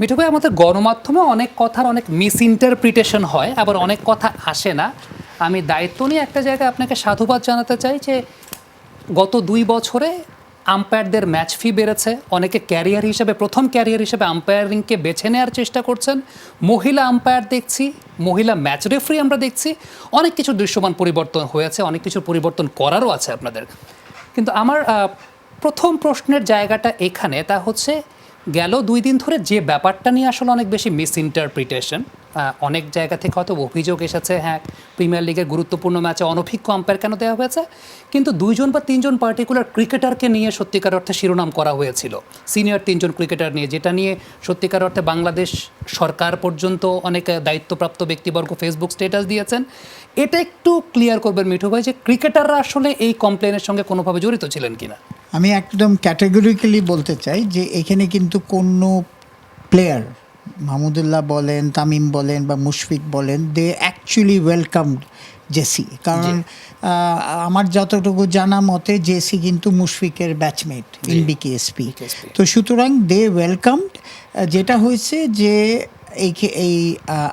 মিঠু ভাই, আমাদের গণমাধ্যমে অনেক কথার অনেক মিস ইন্টারপ্রিটেশন হয়, আবার অনেক কথা আসে না। আমি দায়িত্ব নিয়ে একটা জায়গায় আপনাকে সাধুবাদ জানাতে চাই যে, গত দুই বছরে আম্পায়ারদের ম্যাচ ফি বেড়েছে, অনেকে ক্যারিয়ার হিসেবে, প্রথম ক্যারিয়ার হিসেবে আম্পায়ারিংকে বেছে নেওয়ার চেষ্টা করছেন। মহিলা আম্পায়ার দেখছি, মহিলা ম্যাচ রেফারি আমরা দেখছি, অনেক কিছু দৃশ্যমান পরিবর্তন হয়েছে, অনেক কিছু পরিবর্তন করারও আছে আপনাদের। কিন্তু আমার প্রথম প্রশ্নের জায়গাটা এখানে, তা হচ্ছে গেল দুই দিন ধরে যে ব্যাপারটা নিয়ে আসলে অনেক বেশি মিস ইন্টারপ্রিটেশন অনেক জায়গা থেকে হয়তো অভিযোগ এসেছে হ্যাঁ প্রিমিয়ার লিগের গুরুত্বপূর্ণ ম্যাচে অনভিজ্ঞ আম্পায়ার কেন দেওয়া হয়েছে? কিন্তু দুইজন বা তিনজন পার্টিকুলার ক্রিকেটারকে নিয়ে সত্যিকার অর্থে শিরোনাম করা হয়েছিল। সিনিয়র তিনজন ক্রিকেটার নিয়ে, যেটা নিয়ে সত্যিকার অর্থে বাংলাদেশ সরকার পর্যন্ত অনেক দায়িত্বপ্রাপ্ত ব্যক্তিবর্গ ফেসবুক স্ট্যাটাস দিয়েছেন। এটা একটু ক্লিয়ার করবেন মিঠু ভাই যে ক্রিকেটাররা আসলে এই কমপ্লেনের সঙ্গে কোনোভাবে জড়িত ছিলেন কিনা? আমি একদম ক্যাটেগরিক্যালি বলতে চাই যে এখানে কিন্তু কোনো প্লেয়ার মাহমুদুল্লাহ বলেন তামিম বলেন বা মুশফিক বলেন দে অ্যাকচুয়ালি ওয়েলকামড জেসি কারণ আমার যতটুকু জানা মতে জেসি কিন্তু মুশফিকের ব্যাচমেট ইন বিকেএসপি তো সুতরাং দে ওয়েলকামড যেটা হয়েছে যে এই এই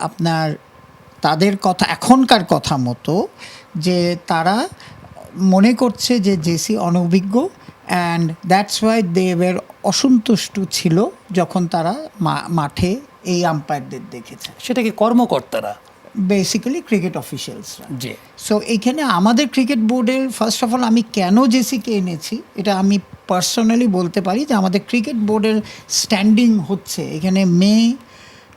আপনার তাদের কথা এখনকার কথা মতো যে তারা মনে করছে যে জেসি অনভিজ্ঞ and that's why they were অসন্তুষ্ট ছিল যখন তারা মা- মাঠে এই আম্পায়ারদের দেখেছে। সেটা কি কর্মকর্তারা? বেসিক্যালি ক্রিকেট অফিসিয়ালসরা জি। সো এইখানে আমাদের ক্রিকেট বোর্ডের ফার্স্ট অফ অল আমি কেন জেসিকে এনেছি এটা আমি পার্সোনালি বলতে পারি যে আমাদের ক্রিকেট বোর্ডের স্ট্যান্ডিং হচ্ছে। এখানে মেয়ে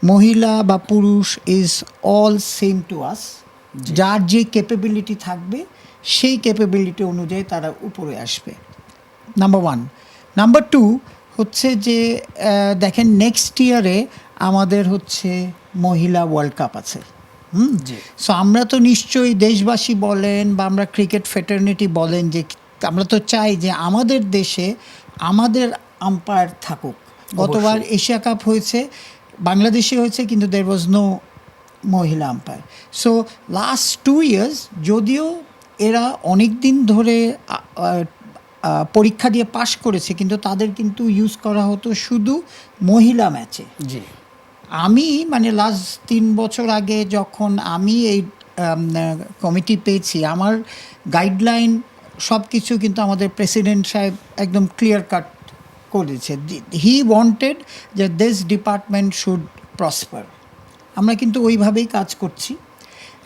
মহিলা বা পুরুষ is all same to us যার যে ক্যাপেবিলিটি থাকবে সেই ক্যাপেবিলিটি অনুযায়ী তারা উপরে আসবে। নাম্বার ওয়ান নাম্বার টু হচ্ছে যে দেখেন নেক্সট ইয়ারে আমাদের হচ্ছে মহিলা ওয়ার্ল্ড কাপ আছে। হুম? সো আমরা তো নিশ্চয়ই দেশবাসী বলেন বা আমরা ক্রিকেট ফেটার্নিটি বলেন যে আমরা তো চাই যে আমাদের দেশে আমাদের আম্পায়ার থাকুক। গতবার এশিয়া কাপ হয়েছে বাংলাদেশে হয়েছে কিন্তু দের ওয়াজ নো মহিলা umpire so last two years যদিও এরা অনেক দিন ধরে পরীক্ষা দিয়ে পাশ করেছে কিন্তু তাদের কিন্তু ইউজ করা হতো শুধু মহিলা ম্যাচে জি। আমি মানে লাস্ট তিন বছর আগে যখন আমি এই কমিটি পেয়েছি আমার গাইডলাইন সব কিছু কিন্তু আমাদের প্রেসিডেন্ট সাহেব একদম ক্লিয়ার কাট করেছে। হি ওয়ান্টেড যে দিস ডিপার্টমেন্ট শুড প্রসপার আমরা কিন্তু ওইভাবেই কাজ করছি।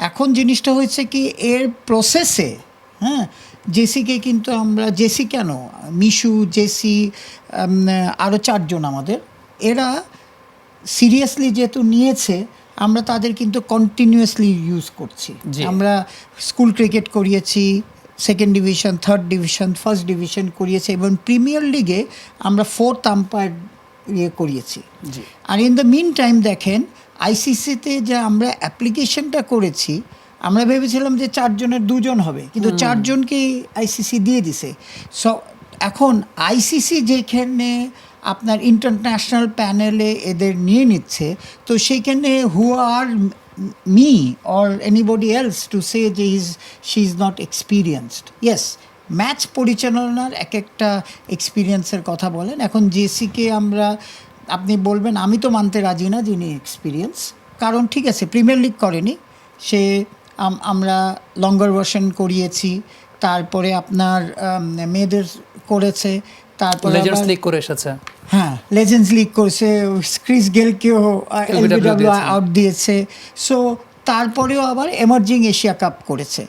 এখন জিনিসটা হয়েছে কি এর প্রসেসে হ্যাঁ জেসিকে কিন্তু আমরা জেসি কেন? মিশু জেসি আরও চারজন আমাদের। এরা সিরিয়াসলি যেহেতু নিয়েছে আমরা তাদের কিন্তু কন্টিনিউয়াসলি ইউজ করছি। আমরা স্কুল ক্রিকেট করিয়েছি second division third division first division করিয়েছি এবং প্রিমিয়ার লিগে আমরা ফোর্থ আম্পায়ার ইয়ে করিয়েছি। আর ইন দ্য মিন টাইম দেখেন আইসিসিতে যে আমরা অ্যাপ্লিকেশনটা করেছি আমরা ভেবেছিলাম যে চারজনের দুজন হবে কিন্তু চারজনকেই আইসিসি দিয়ে দিছে। সো এখন আইসিসি যেখানে আপনার ইন্টারন্যাশনাল প্যানেলে এদের নিয়ে নিচ্ছে তো সেইখানে who are me or anybody else to say যে is she is not experienced yes match পরিচালনার এক একটা এক্সপিরিয়েন্সের কথা বলেন। এখন জেসিকে আমরা আপনি বলবেন আমি তো মানতে রাজি না যিনি এক্সপিরিয়েন্স কারণ ঠিক আছে প্রিমিয়ার লিগ করেনি সে আমরা লঙ্গার ভার্সন করিয়েছি তারপরে আপনার মেয়েদের করেছে তারপরে লিগ করে এসেছে। হ্যাঁ লেজেন্ডস লিগ করেছে ক্রিস গেলকেও এলবিডব্লিউ আউট দিয়েছে। সো তারপরেও আবার এমার্জিং এশিয়া কাপ করেছে।